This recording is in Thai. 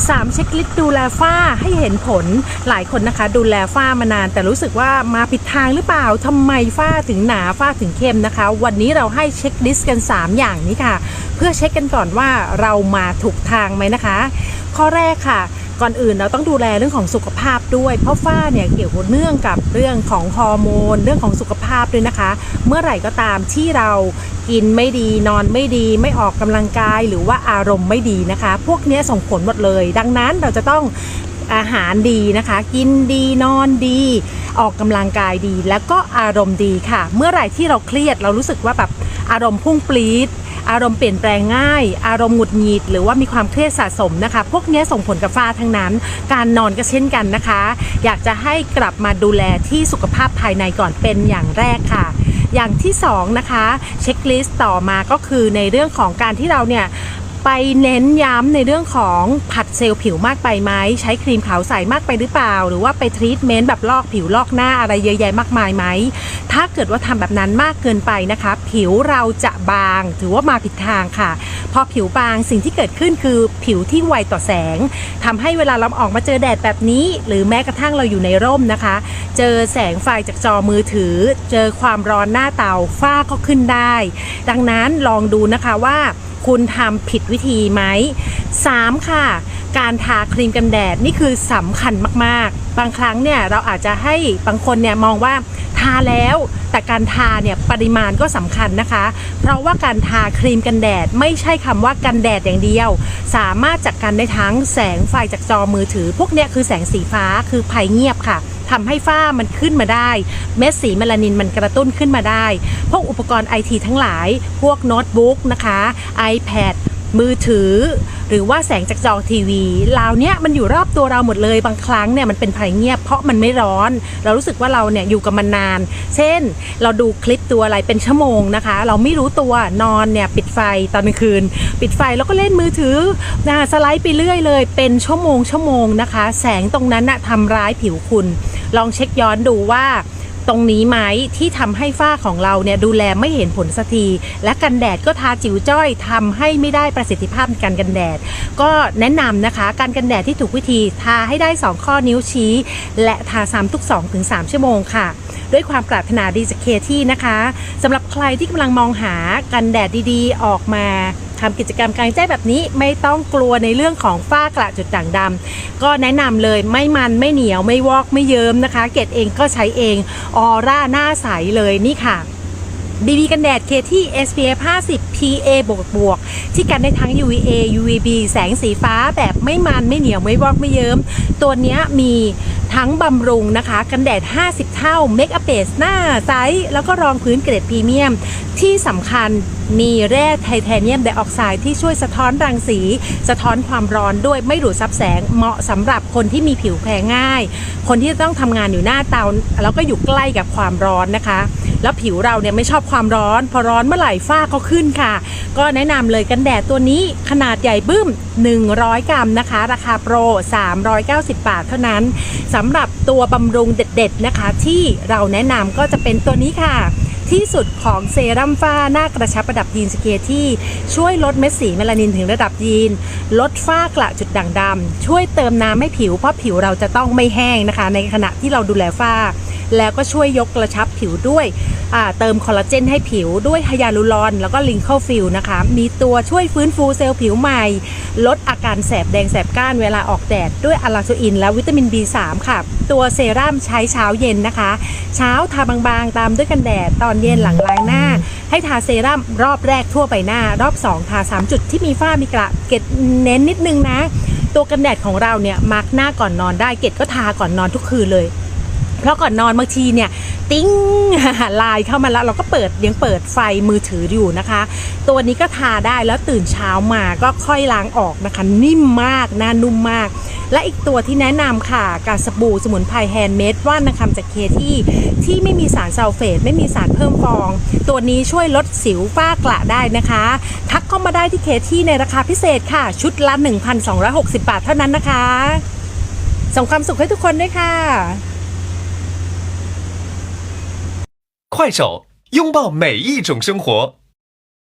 3 เช็คลิสต์ดูแลฝ้าให้เห็นผลหลายคนนะคะ ดูแลฝ้ามานาน แต่รู้สึกว่ามาผิดทางหรือเปล่าทำไมฝ้าถึงหนาฝ้าถึงเข้มนะคะ วันนี้เราให้เช็คลิสต์กัน 3 อย่างนี้ค่ะ เพื่อเช็คกันก่อนว่าเรามาถูกทางไหมนะคะ ข้อแรกค่ะ ก่อนอื่นเราต้องดูแลเรื่องของสุขภาพด้วย เพราะฝ้าเนี่ยเกี่ยวเนื่องกับเรื่องของฮอร์โมน เรื่องของสุขภาพด้วยนะคะ เมื่อไหร่ก็ตามที่เรากินไม่ดีนอนไม่ดีไม่ออกกำลังกายหรือว่าอารมณ์ไม่ดีนะคะ พวกนี้ส่งผลหมดเลย ดังนั้นเราจะต้องอาหารดีนะคะ กินดีนอนดี ออกกำลังกายดี แล้วก็อารมณ์ดีค่ะ เมื่อไหร่ที่เราเครียดเรารู้สึกว่าแบบอารมณ์พุ่งปรี๊ด อารมณ์เปลี่ยนแปลงง่าย อารมณ์หงุดหงิดหรือว่ามีความเครียดสะสมนะคะ พวกนี้ส่งผลกับฝ้าทั้งนั้น การนอนก็เช่นกันนะคะ อยากจะให้กลับมาดูแลที่สุขภาพภายในก่อนเป็นอย่างแรกค่ะอย่างที่สองนะคะเช็คลิสต์ต่อมาก็คือในเรื่องของการที่เราเนี่ยไปเน้นย้ำในเรื่องของผัดเซลล์ผิวมากไปไหมใช้ครีมขาวใสมากไปหรือเปล่า หรือว่าไปทรีทเมนต์แบบลอกผิวลอกหน้าอะไรเยอะแยะมากมายไหม ถ้าเกิดว่าทำแบบนั้นมากเกินไปนะคะ ผิวเราจะบางถือว่ามาผิดทางค่ะ พอผิวบางสิ่งที่เกิดขึ้นคือผิวที่ไวต่อแสงทำให้เวลาเราออกมาเจอแดดแบบนี้ หรือแม้กระทั่งเราอยู่ในร่มนะคะ เจอแสงไฟจากจอมือถือ เจอความร้อนหน้าเตาฝ้าก็ขึ้นได้ ดังนั้นลองดูนะคะว่า คุณทำผิดวิธีไหม 3. ค่ะ การทาครีมกันแดดนี่คือสำคัญมากๆ บางครั้งเนี่ยเราอาจจะให้บางคนเนี่ยมองว่าทาแล้วแต่การทาเนี่ยปริมาณก็สำคัญนะคะ เพราะว่าการทาครีมกันแดดไม่ใช่คำว่ากันแดดอย่างเดียว สามารถจัดการได้ทั้งแสงไฟจากจอมือถือ พวกเนี้ยคือแสงสีฟ้าคือภัยเงียบค่ะ ทำให้ฝ้ามันขึ้นมาได้ เม็ดสีเมลานินมันกระตุ้นขึ้นมาได้ พวกอุปกรณ์ไอทีทั้งหลาย พวกโน้ตบุ๊กนะคะ iPad มือถือ หรือว่าแสงจากจอทีวีเหล่าเนี้ยมันอยู่รอบตัวเราหมดเลยบางครั้งเนี่ยมันเป็นภัยเงียบเพราะมันไม่ร้อน เรารู้สึกว่าเราเนี่ยอยู่กับมันนาน เช่น เราดูคลิปตัวอะไรเป็นชั่วโมงนะคะ เราไม่รู้ตัวนอนเนี่ยปิดไฟตอนกลางคืน ปิดไฟแล้วก็เล่นมือถือนะสไลด์ไปเรื่อยเลย เป็นชั่วโมงชั่วโมงนะคะ แสงตรงนั้นนะทำร้ายผิวคุณ ลองเช็คย้อนดูว่าตรงนี้ไหมที่ทำให้ฝ้าของเราเนี่ยดูแลไม่เห็นผลสักที และกันแดดก็ทาจิ๋วจ้อยทำให้ไม่ได้ประสิทธิภาพในการกันแดด ก็แนะนำนะคะ การกันแดดที่ถูกวิธีทาให้ได้ 2 ข้อนิ้วชี้ และทาซ้ำทุก 2-3 ชั่วโมงค่ะ ด้วยความปรารถนาดีจากเคที่นะคะสำหรับใครที่กำลังมองหากันแดดดีๆ ออกมา ทำกิจกรรมกลางแจ้งแบบนี้ไม่ต้องกลัวในเรื่องของฝ้ากระจุดด่างดำก็แนะนำเลยไม่มันไม่เหนียวไม่วอกไม่เยิ้มนะคะ เกดเองก็ใช้เองออร่าหน้าใสเลยนี่ค่ะ BB กันแดดเคที่ SPF 50 PA บวกบวกที่กันได้ทั้ง UVA UVB แสงสีฟ้าแบบไม่มันไม่เหนียวไม่วอกไม่เยิ้ม ตัวนี้มี ทั้งบำรุงนะคะ กันแดด 50 เท่าเมคอัพเบสหน้าไซส์แล้วก็รองพื้นเกรดพรีเมียม ที่สำคัญมีแร่ไทเทเนียมไดออกไซด์ที่ช่วยสะท้อนรังสี สะท้อนความร้อนด้วยไม่ดูดซับแสงเหมาะสำหรับคนที่มีผิวแพ้ง่าย คนที่ต้องทำงานอยู่หน้าเตาแล้วก็อยู่ใกล้กับความร้อนนะคะ แล้วผิวเราเนี่ยไม่ชอบความร้อน พอร้อนเมื่อไหร่ฝ้าก็ขึ้นค่ะ ก็แนะนำเลยกันแดดตัวนี้ขนาดใหญ่บึ้ม 100 กรัมนะคะ ราคาโปร 390 บาทเท่านั้นสำหรับตัวบำรุงเด็ด ๆนะคะ ที่เราแนะนำก็จะเป็นตัวนี้ค่ะที่สุดของเซรั่มฝ้าหน้ากระชับระดับยีนสเกยที่ ช่วยลดเม็ดสีเมลานินถึงระดับยีน ลดฝ้ากระจุดด่างดำช่วยเติมน้ำให้ผิวเพราะผิวเราจะต้องไม่แห้งนะคะ ในขณะที่เราดูแลฝ้า แล้วก็ช่วยยกกระชับผิวด้วย เติมคอลลาเจนให้ผิวด้วยไฮยาลูรอน แล้วก็ลิงเคิลฟิลนะคะ มีตัวช่วยฟื้นฟูเซลล์ผิวใหม่ ลดอาการแสบแดงแสบก้านเวลาออกแดด ด้วยอะลาโซอิน และวิตามิน B3 ค่ะ ตัวเซรั่มใช้เช้าเย็นนะคะ เช้าทาบางๆ ตามด้วยกันแดด ตอนเย็นหลังล้างหน้า ให้ทาเซรั่มรอบแรกทั่วใบหน้า รอบ 2 ทา 3 จุดที่มีฝ้ามีกระเกตเน้นนิดนึงนะ ตัวกันแดดของเราเนี่ยมาร์กหน้าก่อนนอนได้เกตก็ทาก่อนนอนทุกคืนเลย เพราะก่อนนอนบางทีเนี่ย ติ้งไลน์เข้ามาแล้วเราก็เปิดยังเปิดไฟมือถืออยู่นะคะ ตัวนี้ก็ทาได้แล้วตื่นเช้ามาก็ค่อยล้างออกนะคะ นิ่มมากหน้านุ่มมาก และอีกตัวที่แนะนำค่ะการสบู่สมุนไพรแฮนด์เมดว่านนำคำจากเคที่ที่ไม่มีสารซัลเฟต ไม่มีสารเพิ่มฟอง ตัวนี้ช่วยลดสิวฝ้ากระได้นะคะ ทักเข้ามาได้ที่เคที่ในราคาพิเศษค่ะ ชุดละ 1,260 บาทเท่านั้นนะคะส่งความสุขให้ทุกคนด้วยค่ะ 快手，拥抱每一种生活。